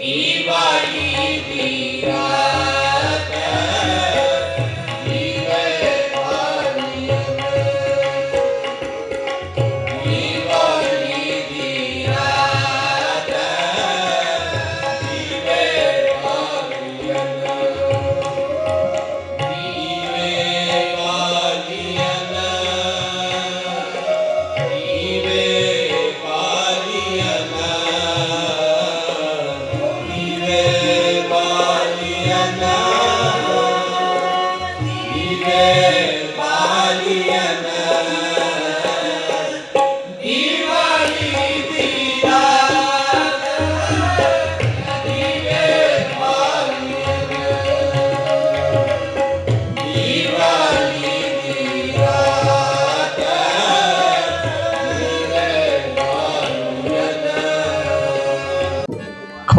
Viva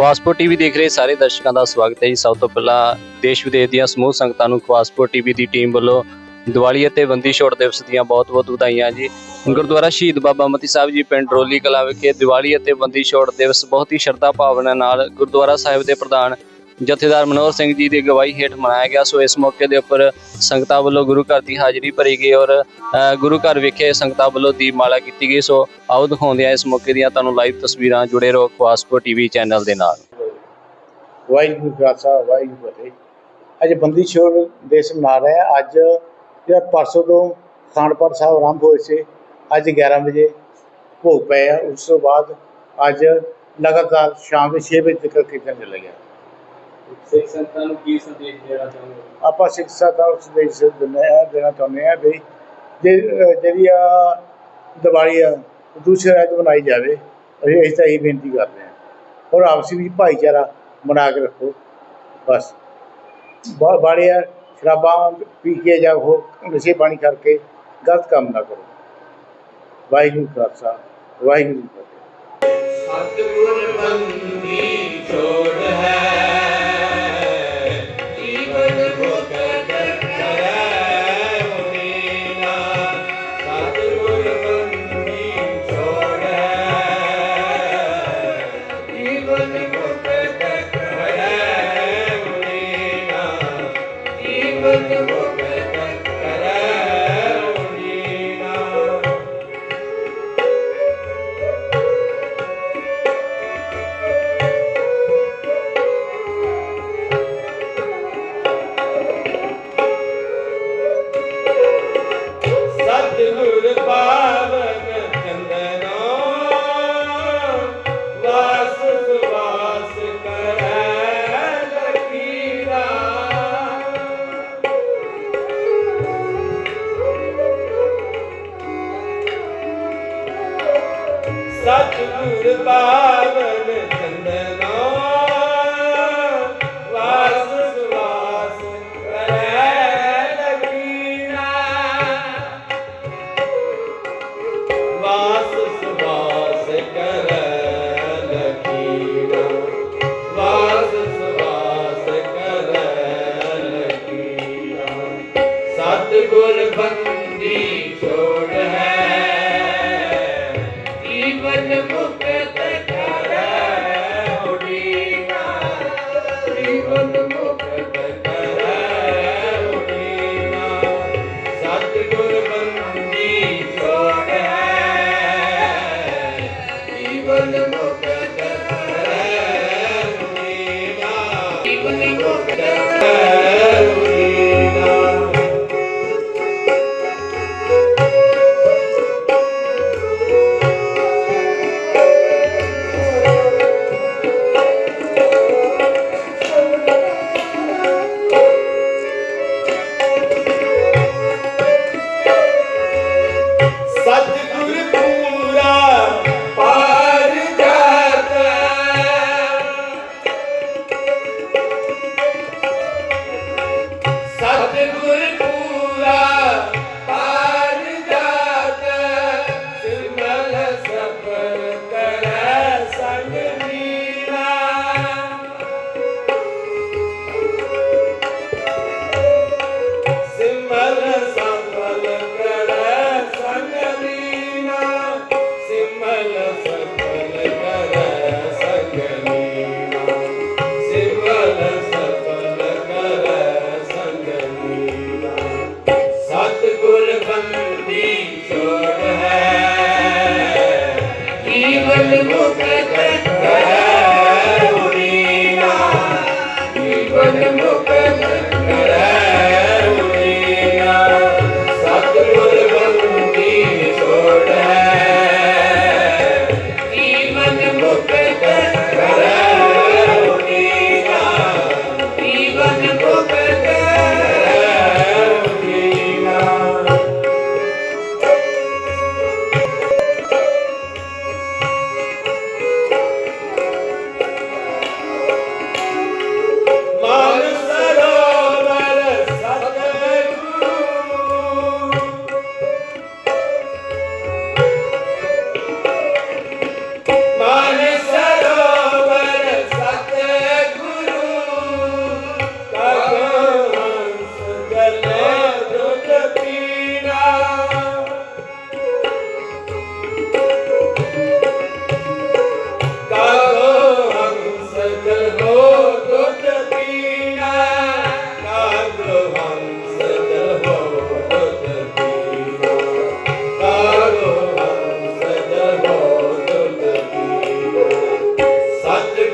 Khawaspur TV ਦੇਖ ਰਹੇ ਸਾਰੇ ਦਰਸ਼ਕਾਂ ਦਾ ਸਵਾਗਤ ਹੈ ਜੀ। ਸਭ ਤੋਂ ਪਹਿਲਾਂ ਦੇਸ਼ ਵਿਦੇਸ਼ ਦੀਆਂ ਸਮੂਹ ਸੰਗਤਾਂ ਨੂੰ ਖਵਾਸਪੁਰ ਟੀਵੀ ਦੀ ਟੀਮ ਵੱਲੋਂ ਦੀਵਾਲੀ ਅਤੇ ਬੰਦੀ ਛੋੜ ਦਿਵਸ ਦੀਆਂ ਬਹੁਤ-ਬਹੁਤ ਵਧਾਈਆਂ ਜੀ। ਗੁਰਦੁਆਰਾ ਸ਼ਹੀਦ ਬਾਬਾ ਮਤੀ ਸਾਹਿਬ ਜੀ ਪਿੰਡ ਰੋਲੀ ਕਲਾ ਵਿਖੇ ਦੀਵਾਲੀ ਅਤੇ ਬੰਦੀ ਛੋੜ ਦਿਵਸ ਬਹੁਤ ਹੀ ਸ਼ਰਧਾ ਭਾਵਨਾ ਨਾਲ ਗੁਰਦੁਆਰਾ ਸਾਹਿਬ ਦੇ ਪ੍ਰਧਾਨ ਜਥੇਦਾਰ ਮਨੋਹਰ ਸਿੰਘ ਜੀ ਦੀ ਅਗਵਾਈ ਹੇਠ ਮਨਾਇਆ ਗਿਆ। ਸੋ ਇਸ ਮੌਕੇ ਦੇ ਉੱਪਰ ਸੰਗਤਾਂ ਵੱਲੋਂ ਗੁਰੂ ਘਰ ਦੀ ਹਾਜ਼ਰੀ ਭਰੀ ਗਈ ਔਰ ਗੁਰੂ ਘਰ ਵਿਖੇ ਸੰਗਤਾਂ ਵੱਲੋਂ ਦੀਪਮਾਲਾ ਕੀਤੀ ਗਈ। ਸੋ ਆਓ ਦਿਖਾਉਂਦੇ ਆ ਇਸ ਮੌਕੇ ਦੀਆਂ ਤੁਹਾਨੂੰ ਲਾਈਵ ਤਸਵੀਰਾਂ ਜੁੜੇ ਰਹੋ ਖਵਾਸਪੁਰ ਟੀਵੀ ਚੈਨਲ ਦੇ ਨਾਲ। ਵਾਹਿਗੁਰੂ ਖਾਲਸਾ, ਵਾਹਿਗੁਰੂ ਫਤਿਹ। ਅੱਜ ਬੰਦੀ ਛੋੜ ਦੇਸ਼ ਮਨਾ ਰਹੇ ਹਾਂ। ਅੱਜ ਜਿਹੜਾ ਪਰਸੋਂ ਤੋਂ ਖਾਨਪੁਰ ਸਾਹਿਬ ਆਰੰਭ ਹੋਏ ਸੀ, ਅੱਜ 11 ਵਜੇ ਭੋਗ ਪਏ ਆ। ਉਸ ਤੋਂ ਬਾਅਦ ਅੱਜ ਲਗਾਤਾਰ ਸ਼ਾਮ ਦੇ 6 ਵਜੇ ਤੱਕ ਕੀਰਤਨ ਗਿਆ ਸਿੱਖ ਸੰਗਤਾਂ ਨੂੰ ਕੀ ਸੰਦੇਸ਼ ਦੇਣਾ ਚਾਹੁੰਦੇ ਆਪਾਂ ਸਿੱਖ ਸਾਦਾ ਉਸ ਦੇ ਦਿੰਦੇ ਆ ਦੇਣਾ ਚਾਹੁੰਦੇ ਆ ਵੀ ਜਿਹੜੀ ਆ ਦੀਵਾਲੀ ਆ ਦੂਸਰੇ ਰਾਜ ਬਣਾਈ ਜਾਵੇ ਅਸੀਂ ਇਸ ਤਾਂ ਇਹ ਬੇਨਤੀ ਕਰਦੇ ਹਾਂ। ਔਰ ਆਪਸੀ ਵਿੱਚ ਭਾਈਚਾਰਾ ਬਣਾ ਕੇ ਰੱਖੋ ਬਸ। ਬਹੁਤ ਬਾੜੇ ਆ ਸ਼ਰਾਬਾਂ ਪੀ ਕੇ ਜਾਂ ਹੋਰ ਨਸ਼ੇ ਪਾਣੀ ਕਰਕੇ ਗਲਤ ਕੰਮ ਨਾ ਕਰੋ। ਵਾਹਿਗੁਰੂ ਖਾਲਸਾ ਵਾਹਿਗੁਰੂ ਸਤਿਗੁਰ ਬੰਦੀ ਛੋੜ ਹੈ। ਸਤਿਗੁਰ 어.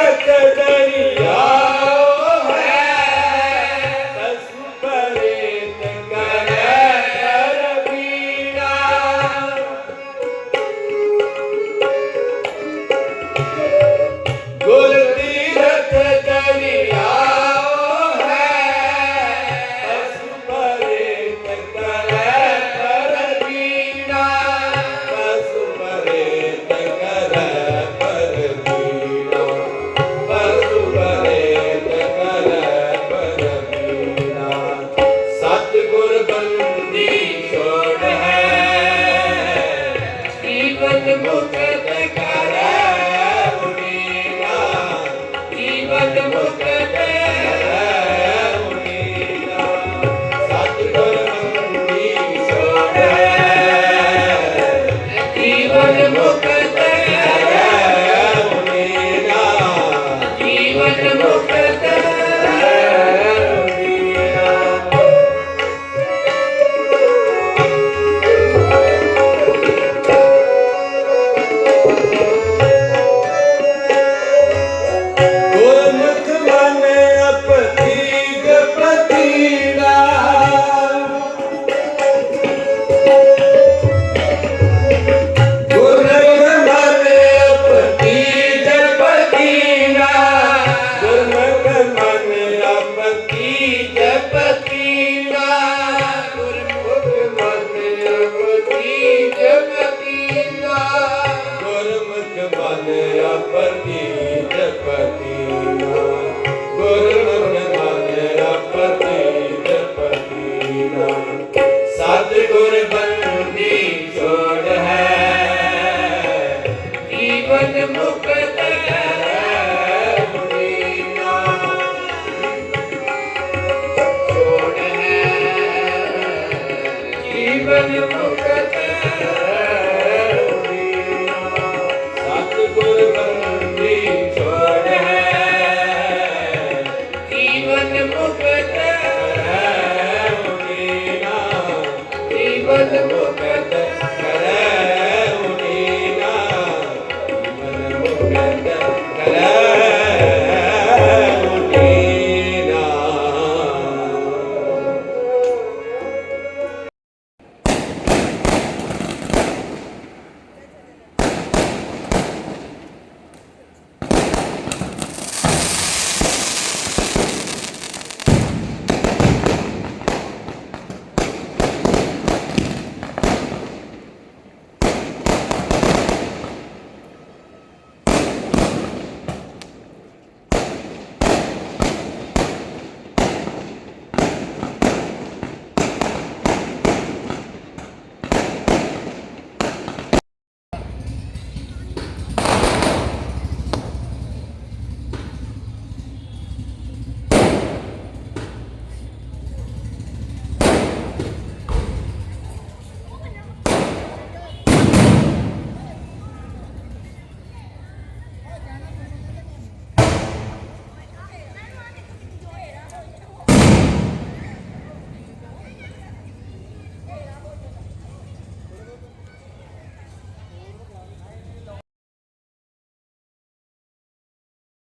الثمانية जीवन मुक्त